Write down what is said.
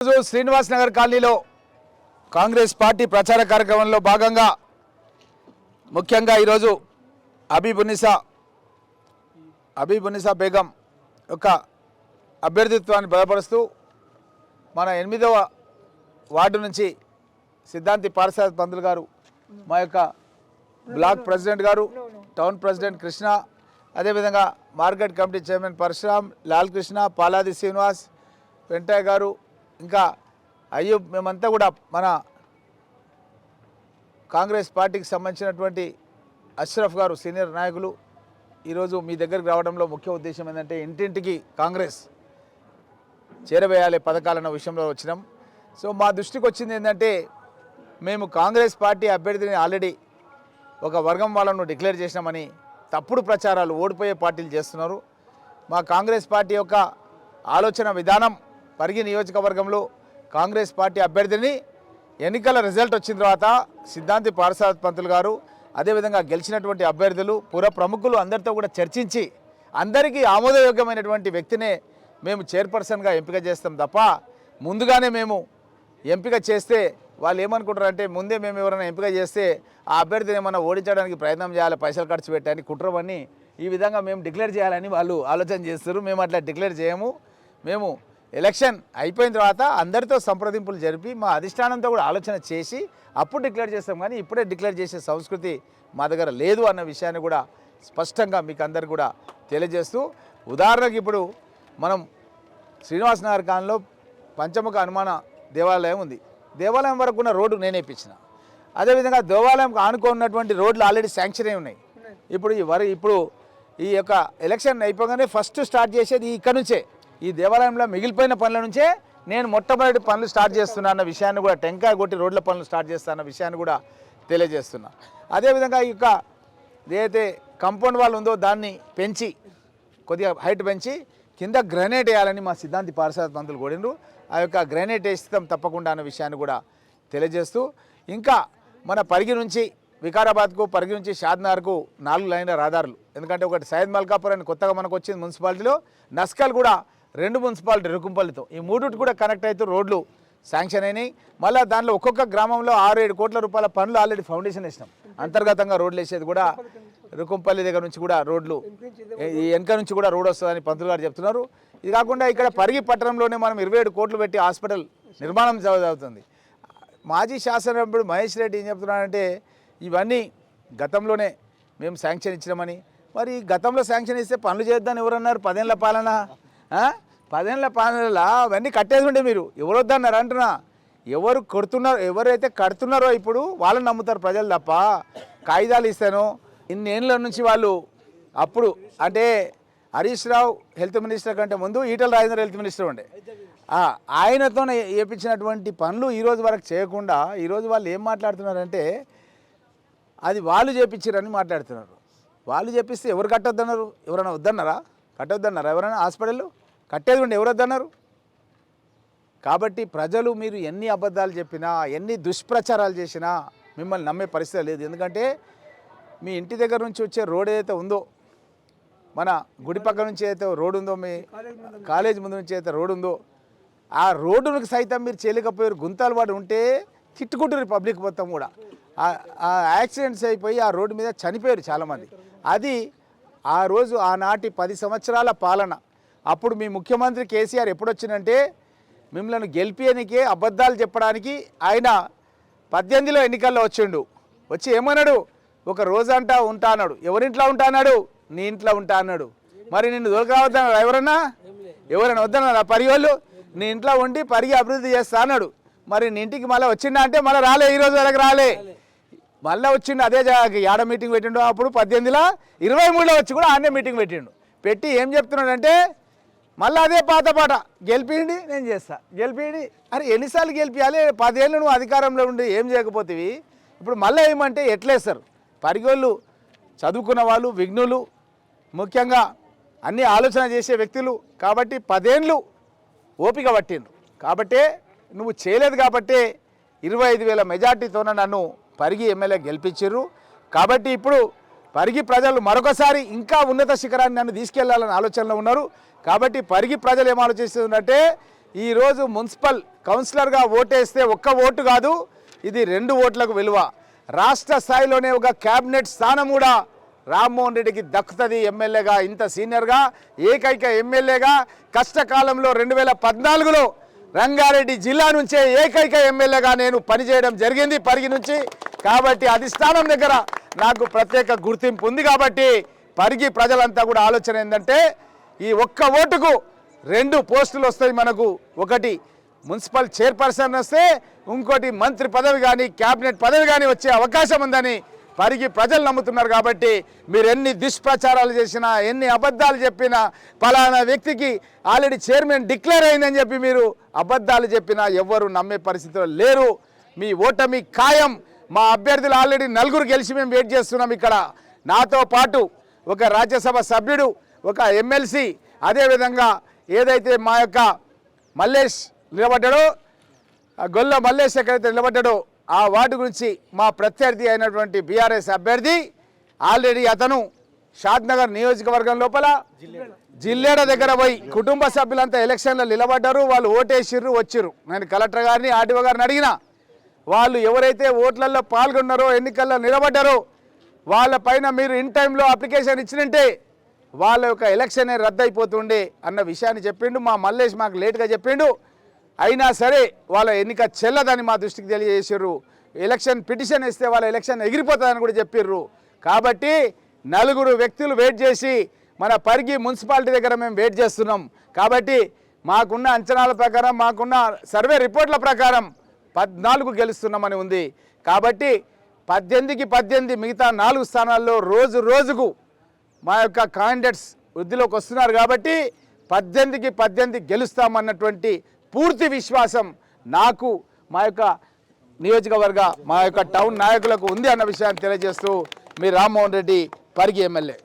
ఈరోజు శ్రీనివాస్ నగర్ కాలనీలో కాంగ్రెస్ పార్టీ ప్రచార కార్యక్రమంలో భాగంగా ముఖ్యంగా ఈరోజు అబీబునిసా అబీబునిసా బేగం యొక్క అభ్యర్థిత్వాన్ని బలపరుస్తూ మన ఎనిమిదవ వార్డు నుంచి సిద్ధాంతి పారసాద్ పంతులు గారు మా యొక్క బ్లాక్ ప్రెసిడెంట్ గారు టౌన్ ప్రెసిడెంట్ కృష్ణ అదేవిధంగా market committee chairman Parashuram Lal Krishna Paladi Srinivas Ventaiah గారు ఇంకా అయ్యూబ్ మేమంతా కూడా మన కాంగ్రెస్ పార్టీకి సంబంధించినటువంటి అష్రఫ్ గారు సీనియర్ నాయకులు ఈరోజు మీ దగ్గరికి రావడంలో ముఖ్య ఉద్దేశం ఏంటంటే ఇంటింటికి కాంగ్రెస్ చేరవేయాలి పథకాలన్న విషయంలో వచ్చినాం. సో మా దృష్టికి వచ్చింది ఏంటంటే మేము కాంగ్రెస్ పార్టీ అభ్యర్థిని ఆల్రెడీ ఒక వర్గం వాళ్ళను డిక్లేర్ చేసినామని తప్పుడు ప్రచారాలు ఓడిపోయే పార్టీలు చేస్తున్నారు. మా కాంగ్రెస్ పార్టీ యొక్క ఆలోచన విధానం పరిగి నియోజకవర్గంలో కాంగ్రెస్ పార్టీ అభ్యర్థిని ఎన్నికల రిజల్ట్ వచ్చిన తర్వాత సిద్ధాంతి పారసాద్ పంతులు గారు అదేవిధంగా గెలిచినటువంటి అభ్యర్థులు పుర ప్రముఖులు అందరితో కూడా చర్చించి అందరికీ ఆమోదయోగ్యమైనటువంటి వ్యక్తినే మేము చైర్పర్సన్గా ఎంపిక చేస్తాం తప్ప ముందుగానే మేము ఎంపిక చేస్తే వాళ్ళు ఏమనుకుంటారంటే ముందే మేము ఎవరైనా ఎంపిక చేస్తే ఆ అభ్యర్థిని ఏమైనా ఓడించడానికి ప్రయత్నం చేయాలి పైసలు ఖర్చు పెట్టాలని కుట్రమని ఈ విధంగా మేము డిక్లేర్ చేయాలని వాళ్ళు ఆలోచన చేస్తారు. మేము అట్లా డిక్లేర్ చేయము. మేము ఎలక్షన్ అయిపోయిన తర్వాత అందరితో సంప్రదింపులు జరిపి మా అధిష్టానంతో కూడా ఆలోచన చేసి అప్పుడు డిక్లేర్ చేస్తాం కానీ ఇప్పుడే డిక్లేర్ చేసే సంస్కృతి మా దగ్గర లేదు అన్న విషయాన్ని కూడా స్పష్టంగా మీకు అందరు కూడా తెలియజేస్తూ ఉదాహరణకు ఇప్పుడు మనం శ్రీనివాస్ నగర్ కాలంలో పంచముఖ హనుమాన దేవాలయం ఉంది. దేవాలయం వరకు ఉన్న రోడ్డు నేనే ఇప్పించిన. అదేవిధంగా దేవాలయం ఆనుకున్నటువంటి రోడ్లు ఆల్రెడీ శాంక్షన్ అయి ఉన్నాయి. ఇప్పుడు ఈ వరి ఇప్పుడు ఈ యొక్క ఎలక్షన్ అయిపోగానే ఫస్ట్ స్టార్ట్ చేసేది ఇక్కడ నుంచే. ఈ దేవాలయంలో మిగిలిపోయిన పనుల నుంచే నేను మొట్టమొదటి పనులు స్టార్ట్ చేస్తున్నా అన్న విషయాన్ని కూడా టెంకాయ కొట్టి రోడ్ల పనులు స్టార్ట్ చేస్తున్న విషయాన్ని కూడా తెలియజేస్తున్నా. అదేవిధంగా ఈ యొక్క ఏదైతే కంపౌండ్ వాల్ ఉందో దాన్ని పెంచి కొద్దిగా హైట్ పెంచి కింద గ్రనేట్ వేయాలని మా సిద్ధాంతి పారిశ్రామిక పంతులు కోడిండ్రు ఆ యొక్క గ్రనేట్ వేస్తాం తప్పకుండా అన్న విషయాన్ని కూడా తెలియజేస్తూ ఇంకా మన పరిగి నుంచి వికారాబాద్కు పరిగి నుంచి షాద్నార్కు నాలుగు లైన్ల రహదారులు. ఎందుకంటే ఒకటి సయ్యద్ మల్కాపూర్ అని కొత్తగా మనకు వచ్చింది మున్సిపాలిటీలో. నస్కల్ కూడా రెండు మున్సిపాలిటీ రుకుంపల్లితో. ఈ మూడుటి కూడా కనెక్ట్ అయితే రోడ్లు శాంక్షన్ అయినాయి. మళ్ళీ దానిలో ఒక్కొక్క గ్రామంలో ఆరు ఏడు కోట్ల రూపాయల పనులు ఆల్రెడీ ఫౌండేషన్ వేసినాం. అంతర్గతంగా రోడ్లు వేసేది కూడా రుకుంపల్లి దగ్గర నుంచి కూడా రోడ్లు ఈ వెనక నుంచి కూడా రోడ్ వస్తుందని పంతులు గారు చెప్తున్నారు. ఇది కాకుండా ఇక్కడ పరిగి పట్టణంలోనే మనం ఇరవై ఏడు కోట్లు పెట్టి హాస్పిటల్ నిర్మాణం జరుగుతుంది. మాజీ శాసనసభ్యుడు మహేష్ రెడ్డి ఏం చెప్తున్నారంటే ఇవన్నీ గతంలోనే మేము శాంక్షన్ ఇచ్చినామని. మరి గతంలో శాంక్షన్ ఇస్తే పనులు చేద్దామని ఎవరన్నారు? పదేళ్ళ పాలన? పదేళ్ళ పదేళ్ళ అవన్నీ కట్టేసుకుంటే ఉండే మీరు. ఎవరు వద్దన్నారు అంటున్నా. ఎవరు కొడుతున్నారు ఎవరైతే కడుతున్నారో ఇప్పుడు వాళ్ళని నమ్ముతారు ప్రజలు తప్ప. కాగితాలు ఇస్తాను. ఇన్నేళ్ళ నుంచి వాళ్ళు అప్పుడు అంటే హరీష్ రావు హెల్త్ మినిస్టర్ కంటే ముందు ఈటల రాజేంద్ర హెల్త్ మినిస్టర్ ఉండే. ఆయనతో చేపించినటువంటి పనులు ఈరోజు వరకు చేయకుండా ఈరోజు వాళ్ళు ఏం మాట్లాడుతున్నారంటే అది వాళ్ళు చేపించారని మాట్లాడుతున్నారు. వాళ్ళు చేపిస్తే ఎవరు కట్టొద్దన్నారు? ఎవరైనా వద్దన్నారా? కట్టొద్దన్నారు. ఎవరైనా హాస్పిటల్ కట్టేది ఉండి ఎవరొద్దన్నారు? కాబట్టి ప్రజలు మీరు ఎన్ని అబద్ధాలు చెప్పినా ఎన్ని దుష్ప్రచారాలు చేసినా మిమ్మల్ని నమ్మే పరిస్థితి లేదు. ఎందుకంటే మీ ఇంటి దగ్గర నుంచి వచ్చే రోడ్ ఏదైతే ఉందో మన గుడి పక్క నుంచి అయితే రోడ్ ఉందో మీ కాలేజ్ ముందు నుంచి అయితే రోడ్ ఉందో ఆ రోడ్డునికి సైతం మీరు చేయలేకపోయారు. గుంతలు పడి ఉంటే తిట్టుకుంటారు పబ్లిక్ మొత్తం కూడా. ఆ యాక్సిడెంట్స్ అయిపోయి ఆ రోడ్డు మీద చనిపోయారు చాలామంది. అది ఆ రోజు ఆనాటి పది సంవత్సరాల పాలన. అప్పుడు మీ ముఖ్యమంత్రి కేసీఆర్ ఎప్పుడొచ్చినంటే మిమ్మల్ని గెలిపియనికే అబద్ధాలు చెప్పడానికి ఆయన పద్దెనిమిదిలో ఎన్నికల్లో వచ్చిండు. వచ్చి ఏమన్నాడు? ఒక రోజంటా ఉంటా అన్నాడు. ఎవరింట్లో ఉంటా అన్నాడు? నీ ఇంట్లో ఉంటా అన్నాడు. మరి నిన్ను దొరకవద్దన్నాడు ఎవరన్నా? ఎవరైనా వద్దన్నారా పరిగి వాళ్ళు నీ ఇంట్లో ఉండి పరిగి అభివృద్ధి చేస్తా అన్నాడు. మరి నీ ఇంటికి మళ్ళీ వచ్చిండా అంటే మళ్ళీ రాలే ఈ రోజు వరకు రాలే. మళ్ళీ వచ్చిండు అదే ఏడ మీటింగ్ పెట్టిండు అప్పుడు పద్దెనిమిదిలో ఇరవై మూడులో వచ్చి కూడా ఆడనే మీటింగ్ పెట్టిండు. పెట్టి ఏం చెప్తున్నాడంటే మళ్ళీ అదే పాత పాట గెలిపిండి నేను చేస్తా. గెలిపియండి. అరే ఎన్నిసార్లు గెలిపించాలి పదేళ్ళు నువ్వు అధికారంలో ఉండి ఏం చేయకపోతేవి? ఇప్పుడు మళ్ళీ ఏమంటే ఎట్లేస్తారు పరిగోళ్ళు చదువుకున్న వాళ్ళు విఘ్నులు ముఖ్యంగా అన్ని ఆలోచన చేసే వ్యక్తులు. కాబట్టి పదేళ్ళు ఓపిక పట్టిండ్రు. కాబట్టే నువ్వు చేయలేదు కాబట్టే ఇరవై ఐదు వేల మెజార్టీతోన నన్ను పరిగి ఎమ్మెల్యే గెలిపించారు కాబట్టి ఇప్పుడు పరిగి ప్రజలు మరొకసారి ఇంకా ఉన్నత శిఖరాన్ని నన్ను తీసుకెళ్ళాలని ఆలోచనలో ఉన్నారు. కాబట్టి పరిగి ప్రజలు ఏం ఆలోచిస్తున్నారంటే ఈరోజు మున్సిపల్ కౌన్సిలర్గా ఓటేస్తే ఒక్క ఓటు కాదు ఇది రెండు ఓట్లకు విలువ. రాష్ట్ర స్థాయిలోనే ఒక క్యాబినెట్ స్థానం కూడా రామ్మోహన్ రెడ్డికి దక్కుతుంది ఎమ్మెల్యేగా ఇంత సీనియర్గా ఏకైక ఎమ్మెల్యేగా. కష్టకాలంలో రెండు వేల పద్నాలుగులో రంగారెడ్డి జిల్లా నుంచే ఏకైక ఎమ్మెల్యేగా నేను పనిచేయడం జరిగింది పరిగి నుంచి. కాబట్టి అధిష్టానం దగ్గర నాకు ప్రత్యేక గుర్తింపు ఉంది కాబట్టి పరిగి ప్రజలంతా కూడా ఆలోచన ఏంటంటే ఈ ఒక్క ఓటుకు రెండు పోస్టులు వస్తాయి మనకు. ఒకటి మున్సిపల్ చైర్పర్సన్ వస్తే ఇంకోటి మంత్రి పదవి కానీ క్యాబినెట్ పదవి కానీ వచ్చే అవకాశం ఉందని పరిగి ప్రజలు నమ్ముతున్నారు కాబట్టి మీరు ఎన్ని దుష్ప్రచారాలు చేసినా ఎన్ని అబద్ధాలు చెప్పినా పలానా వ్యక్తికి ఆల్రెడీ చైర్మన్ డిక్లేర్ అయిందని చెప్పి మీరు అబద్ధాలు చెప్పినా ఎవ్వరు నమ్మే పరిస్థితిలో లేరు. మీ ఓటమి ఖాయం. మా అభ్యర్థులు ఆల్రెడీ నలుగురు గెలిచి మేము వెయిట్ చేస్తున్నాం ఇక్కడ. నాతో పాటు ఒక రాజ్యసభ సభ్యుడు ఒక ఎమ్మెల్సీ అదేవిధంగా ఏదైతే మా యొక్క మల్లేష్ నిలబడ్డాడో గొల్ల మల్లేష్ ఎక్కడైతే నిలబడ్డాడో ఆ వార్డు గురించి మా ప్రత్యర్థి అయినటువంటి బీఆర్ఎస్ అభ్యర్థి ఆల్రెడీ అతను షాద్నగర్ నియోజకవర్గం లోపల జిల్లేడ దగ్గర పోయి కుటుంబ సభ్యులంతా ఎలక్షన్లో నిలబడ్డారు వాళ్ళు ఓటేసిర్రు వచ్చిర్రు. నేను కలెక్టర్ గారిని ఆర్డీఓ గారిని అడిగినా వాళ్ళు ఎవరైతే ఓట్లలో పాల్గొన్నారో ఎన్నికల్లో నిలబడ్డారో వాళ్ళ పైన మీరు ఇన్ టైంలో అప్లికేషన్ ఇచ్చినంటే వాళ్ళ యొక్క ఎలక్షన్ రద్దయిపోతుండే అన్న విషయాన్ని చెప్పిండు. మా మల్లేష్ మాకు లేట్గా చెప్పిండు. అయినా సరే వాళ్ళ ఎన్నిక చెల్లదని మా దృష్టికి తెలియజేసారు ఎలక్షన్ పిటిషన్ ఇస్తే వాళ్ళ ఎలక్షన్ ఎగిరిపోతుందని కూడా చెప్పిర్రు. కాబట్టి నలుగురు వ్యక్తులు వెయిట్ చేసి మన పరిగి మున్సిపాలిటీ దగ్గర మేము వెయిట్ చేస్తున్నాం. కాబట్టి మాకున్న అంచనాల ప్రకారం మాకున్న సర్వే రిపోర్ట్ల ప్రకారం పద్నాలుగు గెలుస్తున్నామని ఉంది. కాబట్టి పద్దెనిమిదికి పద్దెనిమిది మిగతా నాలుగు స్థానాల్లో రోజు రోజుకు మా యొక్క క్యాండిడేట్స్ వృద్ధిలోకి వస్తున్నారు కాబట్టి పద్దెనిమిదికి పద్దెనిమిది గెలుస్తామన్నటువంటి పూర్తి విశ్వాసం నాకు మా యొక్క నియోజకవర్గ మా యొక్క టౌన్ నాయకులకు ఉంది అన్న విషయాన్ని తెలియజేస్తూ మీ రామ్మోహన్ రెడ్డి పరిగి ఎమ్మెల్యే.